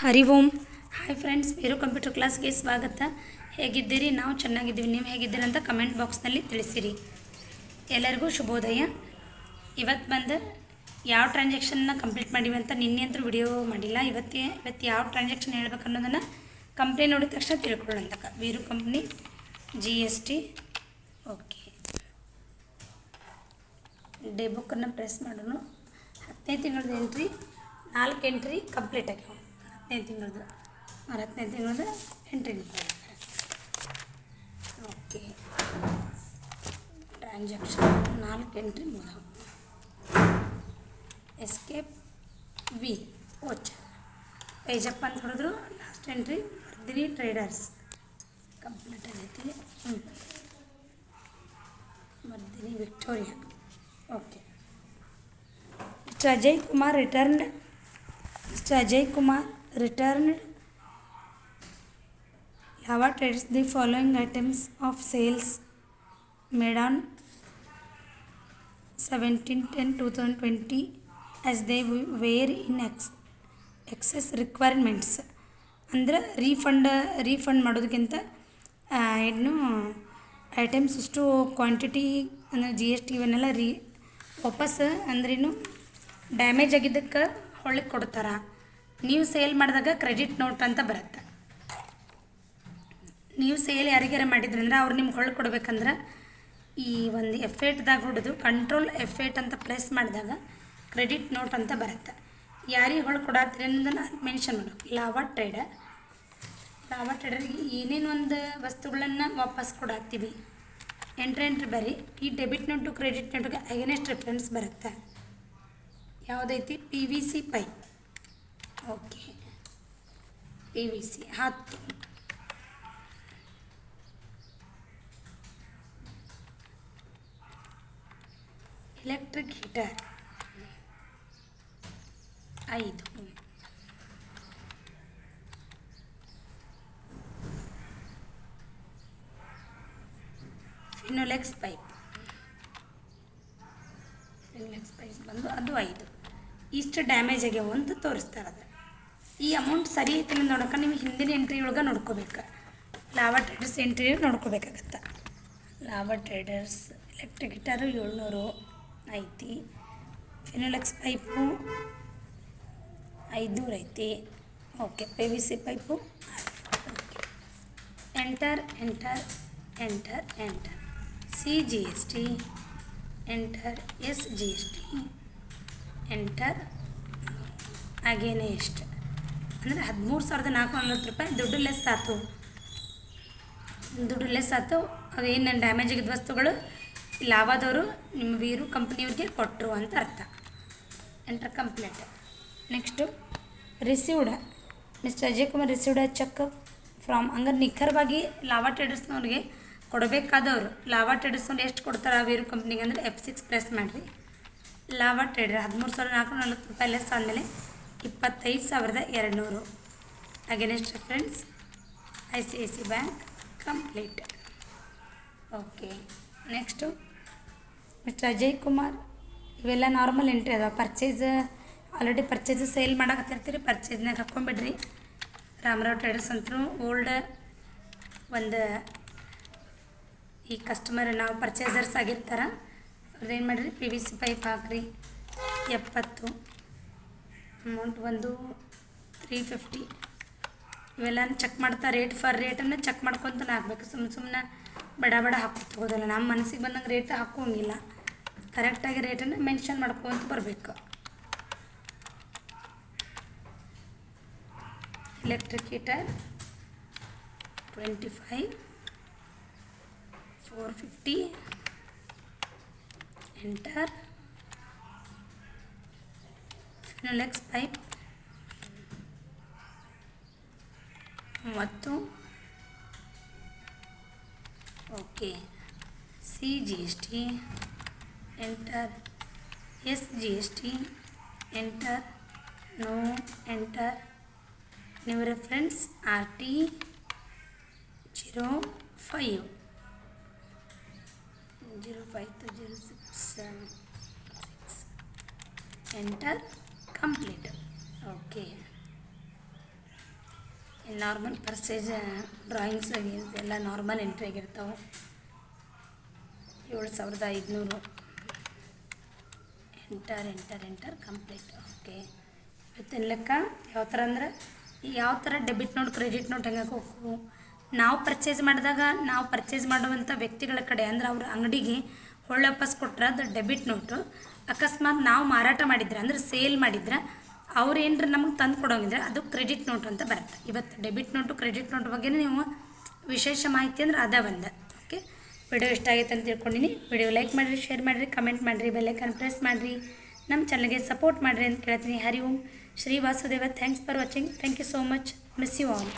Hari Om. Hi friends Meru computer ಕ್ಲಾಸ್ಗೆ ಸ್ವಾಗತ. ಹೇಗಿದ್ದೀರಿ? ನಾವು ಚೆನ್ನಾಗಿದ್ದೀವಿ. ನೀವು ಹೇಗಿದ್ದೀರಿ ಅಂತ ಕಮೆಂಟ್ ಬಾಕ್ಸ್ನಲ್ಲಿ ತಿಳಿಸಿರಿ. ಎಲ್ಲರಿಗೂ ಶುಭೋದಯ. ಇವತ್ತು ಬಂದು ಯಾವ ಟ್ರಾನ್ಸಾಕ್ಷನ್ನ ಕಂಪ್ಲೀಟ್ ಮಾಡೀವಿ ಅಂತ ನಿನ್ನೆ ಅಂತೂ ವಿಡಿಯೋ ಮಾಡಿಲ್ಲ. ಇವತ್ತೇ, ಇವತ್ತು ಯಾವ ಟ್ರಾನ್ಸಾಕ್ಷನ್ ಹೇಳ್ಬೇಕು ಅನ್ನೋದನ್ನು ಕಂಪ್ನಿ ನೋಡಿದ ತಕ್ಷಣ ತಿಳ್ಕೊಳ್ಳೋಂತಕ Veeru company G S T okay day ಬುಕ್ಕನ್ನು ಪ್ರೆಸ್ ಮಾಡೋಣ. ಹತ್ತನೇ ತಿಂಗಳದ್ದು ಎಂಟ್ರಿ, ನಾಲ್ಕು ಎಂಟ್ರಿ ಕಂಪ್ಲೀಟ್ ಆಗ್ಯಾವ ಹತ್ತನೇ ತಿಂಗಳದ್ದು. ಆರು ಹತ್ತನೇ ತಿಂಗಳದ್ದು ಎಂಟ್ರಿ ಓಕೆ ಟ್ರಾನ್ಸಾಕ್ಷನ್ ನಾಲ್ಕು ಎಂಟ್ರಿ ಮುಗಿದವು ಎಸ್ಕೇಪ್ ವಿ ಓಚ್ ಪೇಜಪ್ ಅಂತ ಹೊಡೆದ್ರು last entry Vardhini traders complete ಆಗೈತಿ. ಹ್ಞೂ Victoria okay Mr. Ajay Kumar returned. Mr. Ajay Kumar. Returned. Lava trades the following items of sales made on 17-10-2020 as they were in ex- excess requirements. ಅಂದ್ರೆ refund refund ಮಾಡೋದಕ್ಕಿಂತ ಇನ್ನು items ಇಷ್ಟು quantity ಅಂದರೆ G S T ಇವನ್ನೆಲ್ಲ ರೀ ವಾಪಸ್ ಅಂದ್ರೇನು damage ಆಗಿದ್ದಕ್ಕೆ ಹೊಳ್ಳಿಗೆ ಕೊಡ್ತಾರೆ ನೀವು ಸೇಲ್ ಮಾಡಿದಾಗ ಕ್ರೆಡಿಟ್ ನೋಟ್ ಅಂತ ಬರುತ್ತೆ. ನೀವು ಸೇಲ್ ಯಾರಿಗಾರ ಮಾಡಿದ್ರಿ ಅಂದ್ರೆ ಅವ್ರು ನಿಮ್ಗೆ ಹೊಳ್ಳಿ ಕೊಡ್ಬೇಕಂದ್ರೆ ಈ ಒಂದು ಎಫೆಟ್ದಾಗ ಹೊಡೆದು ಕಂಟ್ರೋಲ್ ಎಫೆಟ್ ಅಂತ ಪ್ರೆಸ್ ಮಾಡಿದಾಗ ಕ್ರೆಡಿಟ್ ನೋಟ್ ಅಂತ ಬರುತ್ತೆ. ಯಾರಿಗೆ ಹೊಳ್ಳಿ ಕೊಡಾತ್ರಿ ಅನ್ನೋದನ್ನು ಮೆನ್ಷನ್ ಮಾಡಬೇಕು. ಲಾವಾ ಟ್ರೇಡರ್ ಲಾವಾ ಟ್ರೇಡರ್ಗೆ ಏನೇನು ಒಂದು ವಸ್ತುಗಳನ್ನು ವಾಪಸ್ ಕೊಡಾಕ್ತೀವಿ ಎಂಟ್ರಿ ಎಂಟ್ರಿ ಬರೀ ಈ ಡೆಬಿಟ್ ನೋಟು ಕ್ರೆಡಿಟ್ ನೋಟಿಗೆ ಅಗೇನೆಸ್ಟ್ ರೆಫರೆನ್ಸ್ ಬರುತ್ತೆ. ಯಾವುದೈತಿ? P V C pipe okay P V C ಹತ್ತು ಎಲೆಕ್ಟ್ರಿಕ್ ಹೀಟರ್ ಐದು ಫಿನೋಲೆಕ್ಸ್ ಪೈಪ್ ಫಿನೋಲೆಕ್ಸ್ ಪೈಪ್ ಬಂದು ಅದು ಐದು। ಇಷ್ಟು ಡ್ಯಾಮೇಜ್ ಆಗ್ಯಾವ ಅಂತ ತೋರಿಸ್ತಾರೆ ಅದು ಈ ಅಮೌಂಟ್ ಸರಿ ಐತಿ ನೋಡೋಕೆ ನೀವು ಹಿಂದಿನ ಎಂಟ್ರಿ ಒಳಗೆ ನೋಡ್ಕೋಬೇಕು. ಲಾವಾ ಟ್ರೇಡರ್ಸ್ ಎಂಟ್ರಿ ನೋಡ್ಕೋಬೇಕಾಗತ್ತೆ. ಲಾವಾ ಟ್ರೇಡರ್ಸ್ ಎಲೆಕ್ಟ್ರಿಕ್ ಗಿಟಾರು ಏಳ್ನೂರು ಐತಿ. ಫಿನೋಲೆಕ್ಸ್ ಪೈಪು ಐದುನೂರು ಐತಿ. Okay P V C pipe okay enter enter enter enter C G S T enter S G S T enter ಹಾಗೇನೆ ಎಷ್ಟು? ಅಂದರೆ ಹದಿಮೂರು ಸಾವಿರದ ನಾಲ್ಕು ನಲ್ವತ್ತು ರೂಪಾಯಿ ದುಡ್ಡು ಲೆಸ್ ಆಯ್ತು ದುಡ್ಡು ಲೆಸ್ ಆಯ್ತು ಅವೇನು ಡ್ಯಾಮೇಜ್ ಆಗಿದ್ದ ವಸ್ತುಗಳು ಲಾಭದವರು ನಿಮ್ಮ ವೀರು ಕಂಪ್ನಿಯವ್ರಿಗೆ ಕೊಟ್ಟರು ಅಂತ ಅರ್ಥ. Enter complete next received mister Ajay Kumar received cheque from ಹಂಗಾರೆ ನಿಖರವಾಗಿ ಲಾವಾ ಟ್ರೇಡರ್ಸ್ನವ್ರಿಗೆ ಕೊಡಬೇಕಾದವರು. ಲಾವಾ ಟ್ರೇಡರ್ಸ್ನವ್ರು ಎಷ್ಟು ಕೊಡ್ತಾರೆ ಆ ವೀರು ಕಂಪ್ನಿಗೆ ಅಂದರೆ ಎಫ್ ಸಿಕ್ಸ್ ಪ್ರೆಸ್ ಮಾಡಿರಿ. ಲಾವಾ ಟ್ರೇಡರ್ ಹದಿಮೂರು ಸಾವಿರದ ನಾಲ್ಕುನೂರ ನಲ್ವತ್ತು ರೂಪಾಯಿ ಲೆಸ್ ಆದಮೇಲೆ ಇಪ್ಪತ್ತೈದು ಸಾವಿರದ ಎರಡುನೂರು. Against friends I C I C bank complete okay next mister Ajay Kumar ಇವೆಲ್ಲ ನಾರ್ಮಲ್ ಎಂಟ್ರಿ ಅದಾವೆ. ಪರ್ಚೇಸ್ ಆಲ್ರೆಡಿ ಪರ್ಚೇಸ್ ಸೇಲ್ ಮಾಡಕತ್ತಿರ್ತೀರಿ ಪರ್ಚೇಸ್ನಾಗ ಹಾಕ್ಕೊಂಬಿಡ್ರಿ ರಾಮರಾವ್ ಟ್ರೇಡರ್ಸ್ ಅಂತೂ ಓಲ್ಡ್ ಒಂದು ಈ ಕಸ್ಟಮರ್ ನಾವು ಪರ್ಚೇಸರ್ಸ್ ಆಗಿರ್ತಾರೆ. ಅವ್ರದ್ದು ಏನು ಮಾಡಿರಿ? ಪಿ ವಿ ಸಿ ಪೈಪ್ ಹಾಕ್ರಿ. ಎಪ್ಪತ್ತು. ಅಮೌಂಟ್ ಒಂದು ತ್ರೀ ಫಿಫ್ಟಿ ಇವೆಲ್ಲ ಚೆಕ್ ಮಾಡ್ತಾ ರೇಟ್ ಫರ್ ರೇಟನ್ನು ಚೆಕ್ ಮಾಡ್ಕೊತಾನೆ ಹಾಕ್ಬೇಕು. ಸುಮ್ಮನೆ ಸುಮ್ಮನೆ ಬಡ ಬಡ ಹೋಗೋದಲ್ಲ ನಮ್ಮ ಮನಸ್ಸಿಗೆ ಬಂದಂಗೆ ರೇಟ್ ಹಾಕೋಂಗಿಲ್ಲ. ಕರೆಕ್ಟಾಗಿ ರೇಟನ್ನು ಮೆನ್ಷನ್ ಮಾಡ್ಕೊತ ಬರಬೇಕು. Electric heater twenty five four fifty enter Finolex pipe ಮೂವತ್ತು okay C G S T enter S G S T enter no enter ನೀವು reference R T zero five zero five two complete okay normal purchase drawings ಎಲ್ಲ normal entry ಆಗಿರ್ತಾವೆ. ಏಳು ಸಾವಿರದ ಐದುನೂರು. Enter enter enter complete okay ಇವತ್ತಿನ ಲೆಕ್ಕ ಯಾವ ಥರ ಅಂದ್ರೆ ಯಾವ ಥರ ಡೆಬಿಟ್ ನೋಟ್ ಕ್ರೆಡಿಟ್ ನೋಟ್ ಹೆಂಗೆ ಹೋಗ್ವು ನಾವು ಪರ್ಚೇಸ್ ಮಾಡಿದಾಗ ನಾವು ಪರ್ಚೇಸ್ ಮಾಡುವಂಥ ವ್ಯಕ್ತಿಗಳ ಕಡೆ ಅಂದ್ರೆ ಅವ್ರ ಅಂಗಡಿಗೆ ಹೊಳ್ಳೆ ವಾಪಸ್ ಕೊಟ್ರೆ ಅದು ಡೆಬಿಟ್ ನೋಟು ಅಕಸ್ಮಾತ್ ನಾವು ಮಾರಾಟ ಮಾಡಿದ್ರೆ, ಅಂದ್ರೆ ಸೇಲ್ ಮಾಡಿದ್ರೆ, ಅವ್ರು ಏನರ ನಮಗೆ ತಂದು ಕೊಡೋಂಗಿದ್ರೆ ಅದು ಕ್ರೆಡಿಟ್ ನೋಟ್ ಅಂತ ಬರುತ್ತೆ. ಇವತ್ತು ಡೆಬಿಟ್ ನೋಟು ಕ್ರೆಡಿಟ್ ನೋಟ್ ಬಗ್ಗೆ ನೀವು ವಿಶೇಷ ಮಾಹಿತಿ ಅಂದ್ರೆ ಅದ ಒಂದು. ಓಕೆ ವಿಡಿಯೋ ಇಷ್ಟ ಆಗೈತೆ ಅಂತ ತಿಳ್ಕೊಂಡಿನಿ. ವಿಡಿಯೋ ಲೈಕ್ ಮಾಡಿರಿ ಶೇರ್ ಮಾಡಿರಿ ಕಮೆಂಟ್ ಮಾಡಿರಿ ಬೆಲ್ಲೈಕನ್ ಪ್ರೆಸ್ ಮಾಡಿರಿ. ನಮ್ಮ ಚಾನಲ್ಗೆ ಸಪೋರ್ಟ್ ಮಾಡಿರಿ ಅಂತ ಕೇಳ್ತೀನಿ. Hari Om. Shri Vasudeva. Thanks for watching thank you so much miss you all